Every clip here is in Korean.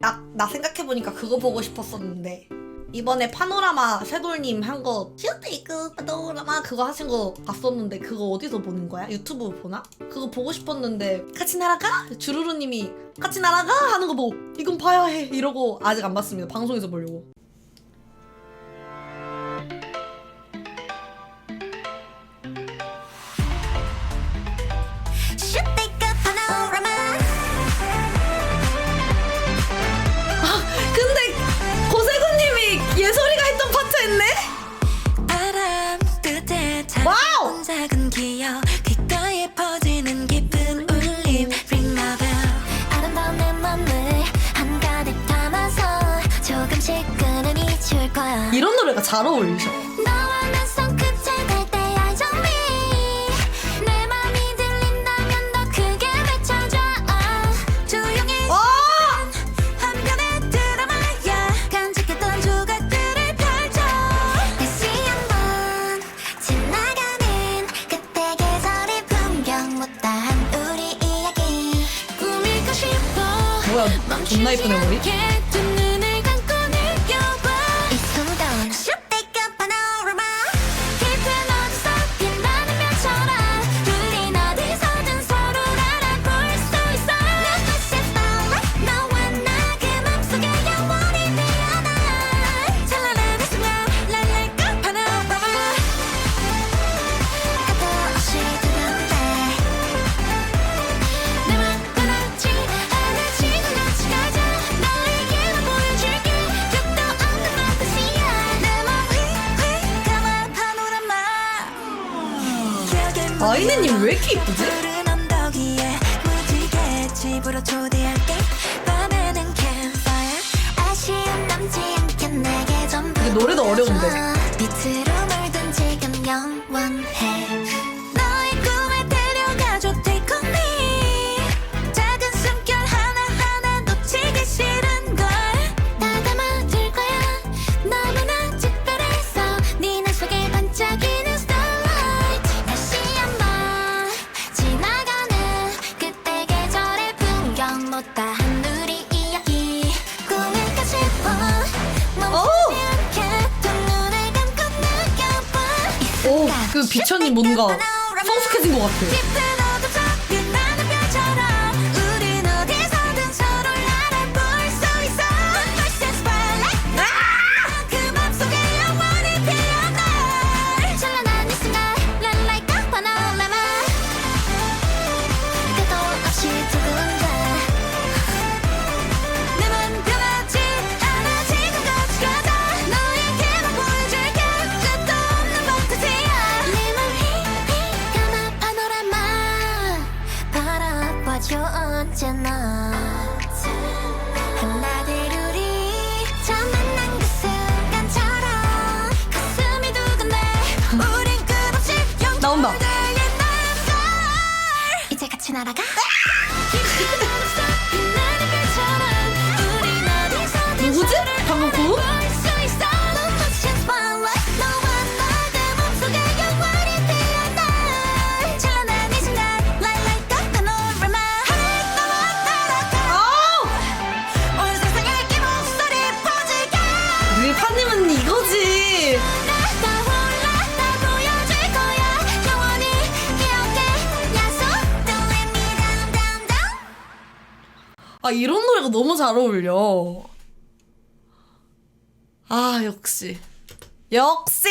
나, 나 생각해보니까 그거 보고 싶었었는데 이번에 파노라마 쇠돌님 한거 시어테이크 파노라마 그거 하신 거 봤었는데 그거 어디서 보는 거야? 유튜브 보나? 그거 보고 싶었는데 같이 날아가? 주루루님이 같이 날아가? 하는 거 보고 이건 봐야 해 이러고 아직 안 봤습니다 방송에서 보려고 슈테이크 목소리가 잘 어울리셔. 어! 존나 이쁘네 우리. 아이네님 왜 이렇게 이쁘지? 이게 노래도 어려운데. 그 비천이 뭔가 성숙해진 것 같아. なら 아 이런 노래가 너무 잘 어울려. 아 역시 역시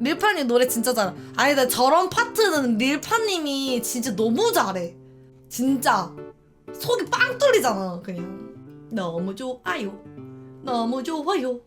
닐파님 노래 진짜 잘. 아니 나 저런 파트는 닐파님이 진짜 너무 잘해. 진짜 속이 빵 뚫리잖아 그냥. 너무 좋아요. 너무 좋아요.